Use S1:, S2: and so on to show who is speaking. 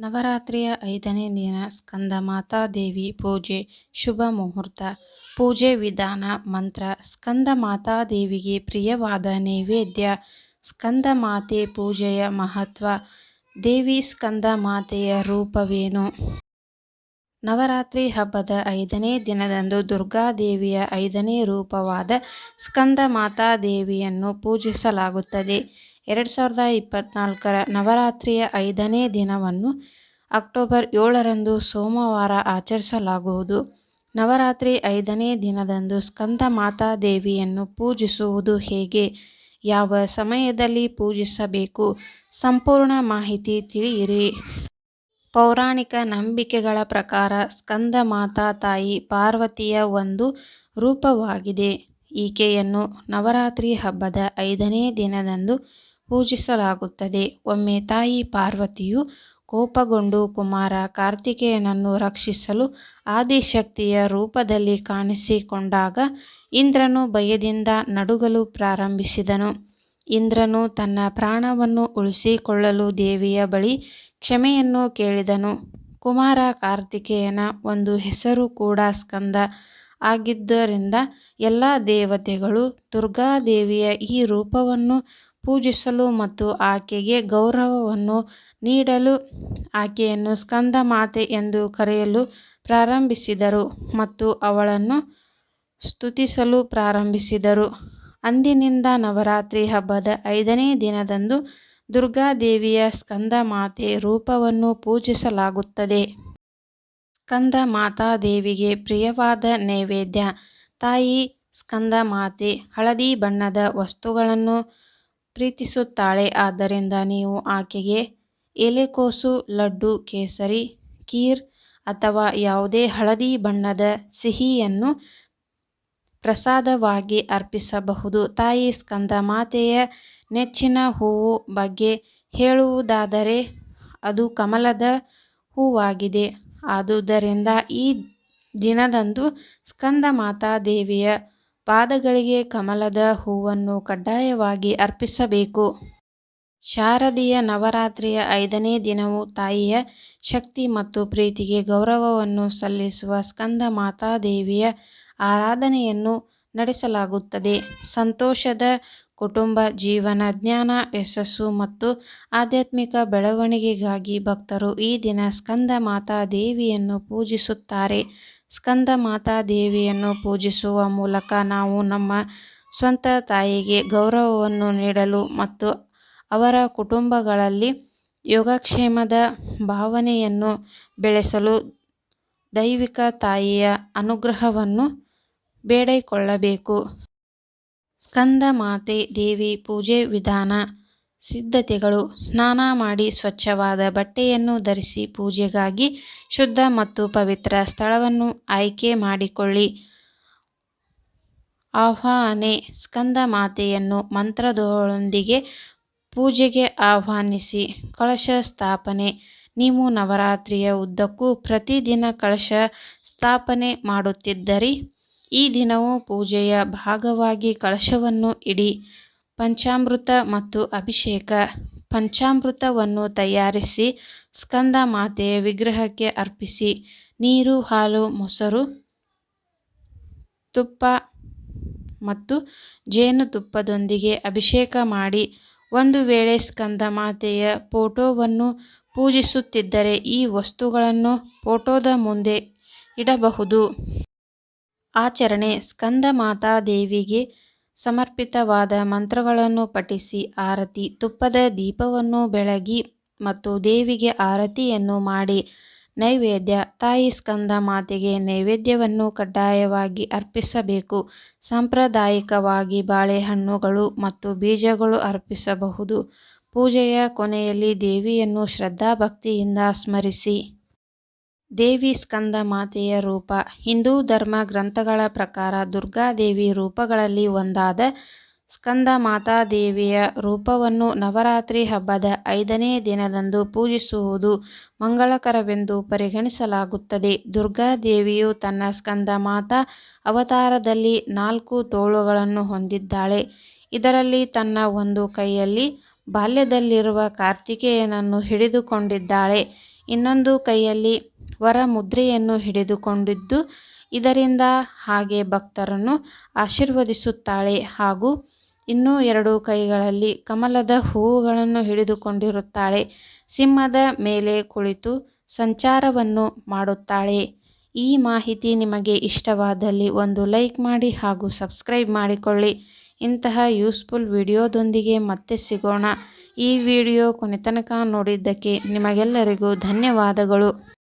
S1: ನವರಾತ್ರಿಯ ಐದನೇ ದಿನ ಸ್ಕಂದ ಸ್ಕಂದಮಾತಾದೇವಿ ಪೂಜೆ ಶುಭ ಮುಹೂರ್ತ. ಪೂಜೆ ವಿಧಾನ ಮಂತ್ರ ಸ್ಕಂದ ಸ್ಕಂದಮಾತಾದೇವಿಗೆ ಪ್ರಿಯವಾದ ನೈವೇದ್ಯ. ಸ್ಕಂದ ಮಾತೆ ಪೂಜೆಯ ಮಹತ್ವ. ದೇವಿ ಸ್ಕಂದ ಮಾತೆಯ ರೂಪವೇನು? ನವರಾತ್ರಿ ಹಬ್ಬದ ಐದನೇ ದಿನದಂದು ದುರ್ಗಾದೇವಿಯ ಐದನೇ ರೂಪವಾದ ಸ್ಕಂದ ಮಾತಾದೇವಿಯನ್ನು ಪೂಜಿಸಲಾಗುತ್ತದೆ. ಎರಡು ಸಾವಿರದ ಇಪ್ಪತ್ನಾಲ್ಕರ ನವರಾತ್ರಿಯ ಐದನೇ ದಿನವನ್ನು ಅಕ್ಟೋಬರ್ ಏಳರಂದು ಸೋಮವಾರ ಆಚರಿಸಲಾಗುವುದು. ನವರಾತ್ರಿ ಐದನೇ ದಿನದಂದು ಸ್ಕಂದ ಸ್ಕಂದಮಾತಾದೇವಿಯನ್ನು ಪೂಜಿಸುವುದು ಹೇಗೆ? ಯಾವ ಸಮಯದಲ್ಲಿ ಪೂಜಿಸಬೇಕು? ಸಂಪೂರ್ಣ ಮಾಹಿತಿ ತಿಳಿಯಿರಿ. ಪೌರಾಣಿಕ ನಂಬಿಕೆಗಳ ಪ್ರಕಾರ ಸ್ಕಂದ ಮಾತಾ ತಾಯಿ ಪಾರ್ವತಿಯ ಒಂದು ರೂಪವಾಗಿದೆ. ಈಕೆಯನ್ನು ನವರಾತ್ರಿ ಹಬ್ಬದ ಐದನೇ ದಿನದಂದು ಪೂಜಿಸಲಾಗುತ್ತದೆ. ಒಮ್ಮೆ ತಾಯಿ ಪಾರ್ವತಿಯು ಕೋಪಗೊಂಡು, ಕುಮಾರ, ಕಾರ್ತಿಕೇಯನನ್ನು ರಕ್ಷಿಸಲು ಆದಿಶಕ್ತಿಯ ರೂಪದಲ್ಲಿ ಕಾಣಿಸಿಕೊಂಡಾಗ ಇಂದ್ರನು ಭಯದಿಂದ ನಡುಗಲು ಪ್ರಾರಂಭಿಸಿದನು. ಇಂದ್ರನು ತನ್ನ ಪ್ರಾಣವನ್ನು ಉಳಿಸಿಕೊಳ್ಳಲು ದೇವಿಯ ಬಳಿ ಕ್ಷಮೆಯನ್ನು ಕೇಳಿದನು. ಕುಮಾರ, ಕಾರ್ತಿಕೇಯನ ಒಂದು ಹೆಸರು ಕೂಡ ಸ್ಕಂದ ಆಗಿದ್ದರಿಂದ ಎಲ್ಲ ದೇವತೆಗಳು ದುರ್ಗಾದೇವಿಯ ಈ ರೂಪವನ್ನು ಪೂಜಿಸಲು ಮತ್ತು ಆಕೆಗೆ ಗೌರವವನ್ನು ನೀಡಲು ಆಕೆಯನ್ನು ಸ್ಕಂದಮಾತೆ ಎಂದು ಕರೆಯಲು ಪ್ರಾರಂಭಿಸಿದರು ಮತ್ತು ಅವಳನ್ನು ಸ್ತುತಿಸಲು ಪ್ರಾರಂಭಿಸಿದರು. ಅಂದಿನಿಂದ ನವರಾತ್ರಿ ಹಬ್ಬದ ಐದನೇ ದಿನದಂದು ದುರ್ಗಾದೇವಿಯ ಸ್ಕಂದಮಾತೆ ರೂಪವನ್ನು ಪೂಜಿಸಲಾಗುತ್ತದೆ. ಸ್ಕಂದಮಾತಾದೇವಿಗೆ ಪ್ರಿಯವಾದ ನೈವೇದ್ಯ, ತಾಯಿ ಸ್ಕಂದಮಾತೆ ಹಳದಿ ಬಣ್ಣದ ವಸ್ತುಗಳನ್ನು ಪ್ರೀತಿಸುತ್ತಾಳೆ. ಆದ್ದರಿಂದ ನೀವು ಆಕೆಗೆ ಎಲೆಕೋಸು, ಲಡ್ಡು, ಕೇಸರಿ ಕೀರ್ ಅಥವಾ ಯಾವುದೇ ಹಳದಿ ಬಣ್ಣದ ಸಿಹಿಯನ್ನು ಪ್ರಸಾದವಾಗಿ ಅರ್ಪಿಸಬಹುದು. ತಾಯಿ ಸ್ಕಂದ ಮಾತೆಯ ನೆಚ್ಚಿನ ಹೂವು ಬಗ್ಗೆ ಹೇಳುವುದಾದರೆ ಅದು ಕಮಲದ ಹೂವಾಗಿದೆ. ಆದುದರಿಂದ ಈ ದಿನದಂದು ಸ್ಕಂದಮಾತಾದೇವಿಯ ಪಾದಗಳಿಗೆ ಕಮಲದ ಹೂವನ್ನು ಕಡ್ಡಾಯವಾಗಿ ಅರ್ಪಿಸಬೇಕು. ಶಾರದೀಯ ನವರಾತ್ರಿಯ ಐದನೇ ದಿನವು ತಾಯಿಯ ಶಕ್ತಿ ಮತ್ತು ಪ್ರೀತಿಗೆ ಗೌರವವನ್ನು ಸಲ್ಲಿಸುವ ಸ್ಕಂದ ಮಾತಾದೇವಿಯ ಆರಾಧನೆಯನ್ನು ನಡೆಸಲಾಗುತ್ತದೆ. ಸಂತೋಷದ ಕುಟುಂಬ, ಜೀವನ, ಜ್ಞಾನ, ಯಶಸ್ಸು ಮತ್ತು ಆಧ್ಯಾತ್ಮಿಕ ಬೆಳವಣಿಗೆಗಾಗಿ ಭಕ್ತರು ಈ ದಿನ ಸ್ಕಂದ ಸ್ಕಂದಮಾತಾದೇವಿಯನ್ನು ಪೂಜಿಸುತ್ತಾರೆ. ಸ್ಕಂದಮಾತಾದೇವಿಯನ್ನು ಪೂಜಿಸುವ ಮೂಲಕ ನಾವು ನಮ್ಮ ಸ್ವಂತ ತಾಯಿಗೆ ಗೌರವವನ್ನು ನೀಡಲು ಮತ್ತು ಅವರ ಕುಟುಂಬಗಳಲ್ಲಿ ಯೋಗಕ್ಷೇಮದ ಭಾವನೆಯನ್ನು ಬೆಳೆಸಲು ದೈವಿಕ ತಾಯಿಯ ಅನುಗ್ರಹವನ್ನು ಬೇಡಿಕೊಳ್ಳಬೇಕು. ಸ್ಕಂದ ಮಾತೆ ದೇವಿ ಪೂಜೆ ವಿಧಾನ ಸಿದ್ಧತೆಗಳು. ಸ್ನಾನ ಮಾಡಿ ಸ್ವಚ್ಛವಾದ ಬಟ್ಟೆಯನ್ನು ಧರಿಸಿ ಪೂಜೆಗಾಗಿ ಶುದ್ಧ ಮತ್ತು ಪವಿತ್ರ ಸ್ಥಳವನ್ನು ಆಯ್ಕೆ ಮಾಡಿಕೊಳ್ಳಿ. ಆಹ್ವಾನೆ, ಸ್ಕಂದ ಮಾತೆಯನ್ನು ಮಂತ್ರದೊಳೊಂದಿಗೆ ಪೂಜೆಗೆ ಆಹ್ವಾನಿಸಿ. ಕಳಶ ಸ್ಥಾಪನೆ. ನೀವು ನವರಾತ್ರಿಯ ಉದ್ದಕ್ಕೂ ಪ್ರತಿದಿನ ಕಳಶ ಸ್ಥಾಪನೆ ಮಾಡುತ್ತಿದ್ದರೆ. ಈ ದಿನವೂ ಪೂಜೆಯ ಭಾಗವಾಗಿ ಕಳಶವನ್ನು ಇಡಿ. ಪಂಚಾಮೃತ ಮತ್ತು ಅಭಿಷೇಕ. ಪಂಚಾಮೃತವನ್ನು ತಯಾರಿಸಿ ಸ್ಕಂದ ಮಾತೆಯ ವಿಗ್ರಹಕ್ಕೆ ಅರ್ಪಿಸಿ. ನೀರು, ಹಾಲು, ಮೊಸರು, ತುಪ್ಪ ಮತ್ತು ಜೇನುತುಪ್ಪದೊಂದಿಗೆ ಅಭಿಷೇಕ ಮಾಡಿ. ಒಂದು ವೇಳೆ ಸ್ಕಂದ ಮಾತೆಯ ಫೋಟೋವನ್ನು ಪೂಜಿಸುತ್ತಿದ್ದರೆ ಈ ವಸ್ತುಗಳನ್ನು ಫೋಟೋದ ಮುಂದೆ ಇಡಬಹುದು. ಆಚರಣೆ. ಸ್ಕಂದಮಾತಾದೇವಿಗೆ ಸಮರ್ಪಿತವಾದ ಮಂತ್ರಗಳನ್ನು ಪಠಿಸಿ ಆರತಿ ತುಪ್ಪದ ದೀಪವನ್ನು ಬೆಳಗಿ ಮತ್ತು ದೇವಿಗೆ ಆರತಿಯನ್ನು ಮಾಡಿ ನೈವೇದ್ಯ ತಾಯಿ ಸ್ಕಂದ ಮಾತೆಗೆ ನೈವೇದ್ಯವನ್ನು ಕಡ್ಡಾಯವಾಗಿ ಅರ್ಪಿಸಬೇಕು. ಸಾಂಪ್ರದಾಯಿಕವಾಗಿ ಬಾಳೆಹಣ್ಣುಗಳು ಮತ್ತು ಬೀಜಗಳು ಅರ್ಪಿಸಬಹುದು. ಪೂಜೆಯ ಕೊನೆಯಲ್ಲಿ ದೇವಿಯನ್ನು ಶ್ರದ್ಧಾಭಕ್ತಿಯಿಂದ ಸ್ಮರಿಸಿ. ದೇವಿ ಸ್ಕಂದ ಮಾತೆಯ ರೂಪ. ಹಿಂದೂ ಧರ್ಮ ಗ್ರಂಥಗಳ ಪ್ರಕಾರ ದುರ್ಗಾದೇವಿ ರೂಪಗಳಲ್ಲಿ ಒಂದಾದ ಸ್ಕಂದ ಮಾತಾದೇವಿಯ ರೂಪವನ್ನು ನವರಾತ್ರಿ ಹಬ್ಬದ ಐದನೇ ದಿನದಂದು ಪೂಜಿಸುವುದು ಮಂಗಳಕರವೆಂದು ಪರಿಗಣಿಸಲಾಗುತ್ತದೆ. ದುರ್ಗಾದೇವಿಯು ತನ್ನ ಸ್ಕಂದ ಮಾತಾ ಅವತಾರದಲ್ಲಿ ನಾಲ್ಕು ತೋಳುಗಳನ್ನು ಹೊಂದಿದ್ದಾಳೆ. ಇದರಲ್ಲಿ ತನ್ನ ಒಂದು ಕೈಯಲ್ಲಿ ಬಾಲ್ಯದಲ್ಲಿರುವ ಕಾರ್ತಿಕೇಯನನ್ನು ಹಿಡಿದುಕೊಂಡಿದ್ದಾಳೆ. ಇನ್ನೊಂದು ಕೈಯಲ್ಲಿ ವರ ಮುದ್ರೆಯನ್ನು ಹಿಡಿದುಕೊಂಡಿದ್ದು, ಇದರಿಂದ ಹಾಗೆ ಭಕ್ತರನ್ನು ಆಶೀರ್ವದಿಸುತ್ತಾಳೆ. ಹಾಗೂ ಇನ್ನೂ ಎರಡು ಕೈಗಳಲ್ಲಿ ಕಮಲದ ಹೂವುಗಳನ್ನು ಹಿಡಿದುಕೊಂಡಿರುತ್ತಾಳೆ. ಸಿಂಹದ ಮೇಲೆ ಕುಳಿತು ಸಂಚಾರವನ್ನು ಮಾಡುತ್ತಾಳೆ. ಈ ಮಾಹಿತಿ ನಿಮಗೆ ಇಷ್ಟವಾದಲ್ಲಿ ಒಂದು ಲೈಕ್ ಮಾಡಿ ಹಾಗೂ ಸಬ್ಸ್ಕ್ರೈಬ್ ಮಾಡಿಕೊಳ್ಳಿ. ಇಂತಹ ಯೂಸ್ಫುಲ್ ವಿಡಿಯೋದೊಂದಿಗೆ ಮತ್ತೆ ಸಿಗೋಣ. ಈ ವಿಡಿಯೋ ಕೊನೆತನಕ ನೋಡಿದ್ದಕ್ಕೆ ನಿಮಗೆಲ್ಲರಿಗೂ ಧನ್ಯವಾದಗಳು.